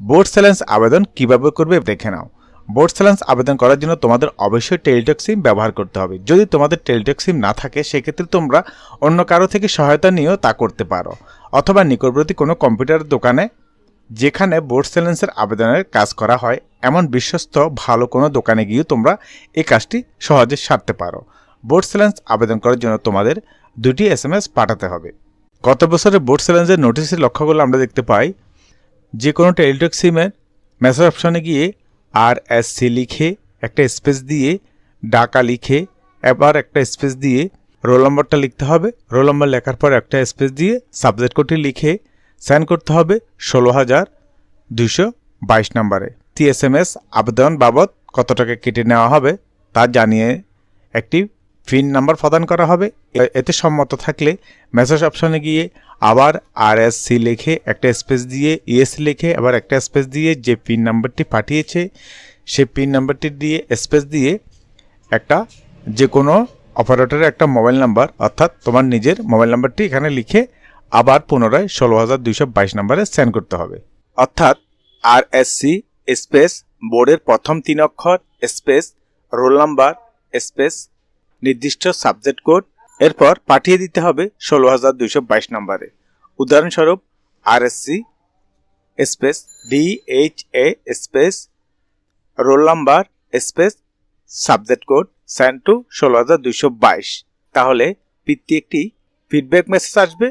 Board silence আবেদন কীভাবে করবে দেখে নাও। বোর্ড স্যালেন্স আবেদন করার জন্য তোমাদের অবশ্যই টেলিটক সিম ব্যবহার করতে হবে। যদি তোমাদের টেলিটক সিম না থাকে, সেক্ষেত্রে তোমরা অন্য কারও থেকে সহায়তা নিয়েও তা করতে পারো। অথবা নিকটবর্তী কোনো কম্পিউটার দোকানে যেখানে বোর্ড স্যালেন্সের আবেদনের কাজ করা হয়, এমন বিশ্বস্ত ভালো কোনো দোকানে গিয়েও তোমরা এই কাজটি সহজে সারতে পারো। বোর্ড স্যালেন্স আবেদন করার জন্য তোমাদের দুটি এস পাঠাতে হবে। গত বছরের বোর্ড স্যালেন্সের নোটিশের লক্ষ্যগুলো আমরা দেখতে পাই। যে কোনো টেলিটক সিমের মেসেজ অপশনে গিয়ে আর এস সি লিখে একটা স্পেস দিয়ে ডাকা লিখে এবার একটা স্পেস দিয়ে রোল নম্বরটা লিখতে হবে। রোল নম্বর লেখার পর একটা স্পেস দিয়ে সাবজেক্ট কোডটি লিখে সেন্ড করতে হবে ষোলো হাজার দুশো বাইশ নম্বরে। টি এস এম এস আবেদন বাবদ কত টাকা কেটে নেওয়া হবে তা জানিয়ে একটি পিন নাম্বার প্রদান করা হবে। এতে সম্মত থাকলে মেসেজ অপশনে গিয়ে আবার আর এস সি লিখে একটা স্পেস দিয়ে ইএস লিখে আবার একটা স্পেস দিয়ে যে পিন নাম্বারটি পাঠিয়েছে, সে পিন নাম্বারটি দিয়ে স্পেস দিয়ে একটা যে কোনো অপারেটরের একটা মোবাইল নাম্বার অর্থাৎ তোমার নিজের মোবাইল নাম্বারটি এখানে লিখে আবার পুনরায় ষোলো হাজার দুইশো বাইশ নাম্বারে সেন্ড করতে হবে। অর্থাৎ আর এস সি স্পেস বোর্ডের প্রথম তিন অক্ষর স্পেস রোল নাম্বার স্পেস নির্দিষ্ট সাবজেক্ট কোড। এরপর পাঠিয়ে দিতে হবে ষোলো হাজার দুইশো বাইশ নম্বরে। উদাহরণস্বরূপ R S C space H A space roll number space subject code send to ষোলো হাজার দুইশো বাইশ। তাহলে পিতৃ একটি ফিডব্যাক মেসেজ আসবে,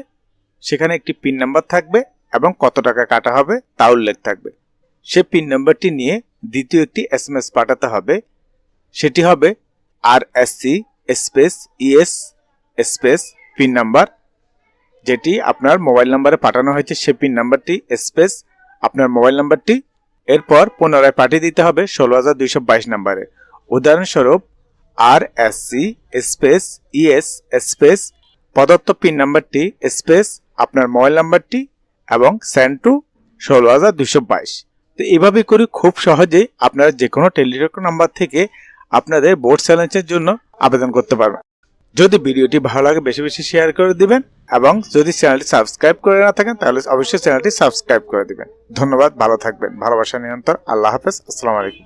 সেখানে একটি পিন নাম্বার থাকবে এবং কত টাকা কাটা হবে তা উল্লেখ থাকবে। সে পিন নাম্বারটি নিয়ে দ্বিতীয় একটি এস এম এস পাঠাতে হবে। সেটি হবে R S C space E S space pin number যেটি আপনার মোবাইল নাম্বারে পাঠানো হয়েছে, সে পিন নাম্বারটি স্পেস আপনার মোবাইল নাম্বারটি এরপর পুনরায় পাঠিয়ে দিতে হবে ষোলো হাজার দুইশো বাইশ নাম্বারে। উদাহরণস্বরূপ R S C space E S space প্রদত্ত পিন নাম্বারটি স্পেস আপনার মোবাইল নাম্বারটি এবং সেন্ড টু ষোলো হাজার দুশো বাইশ। তো এইভাবে করে খুব সহজেই আপনারা যে কোনো টেলিটক নাম্বার থেকে আপনাদের বোর্ড চ্যালেঞ্জের জন্য আবেদন করতে পারবেন। যদি ভিডিওটি ভালো লাগে, বেশি বেশি শেয়ার করে দিবেন এবং যদি চ্যানেলটি সাবস্ক্রাইব করে না থাকেন, তাহলে অবশ্যই চ্যানেলটি সাবস্ক্রাইব করে দিবেন। ধন্যবাদ, ভালো থাকবেন। ভালোবাসা নিয়ন্ত্রণ আল্লাহ হাফেজ। আসসালামু আলাইকুম।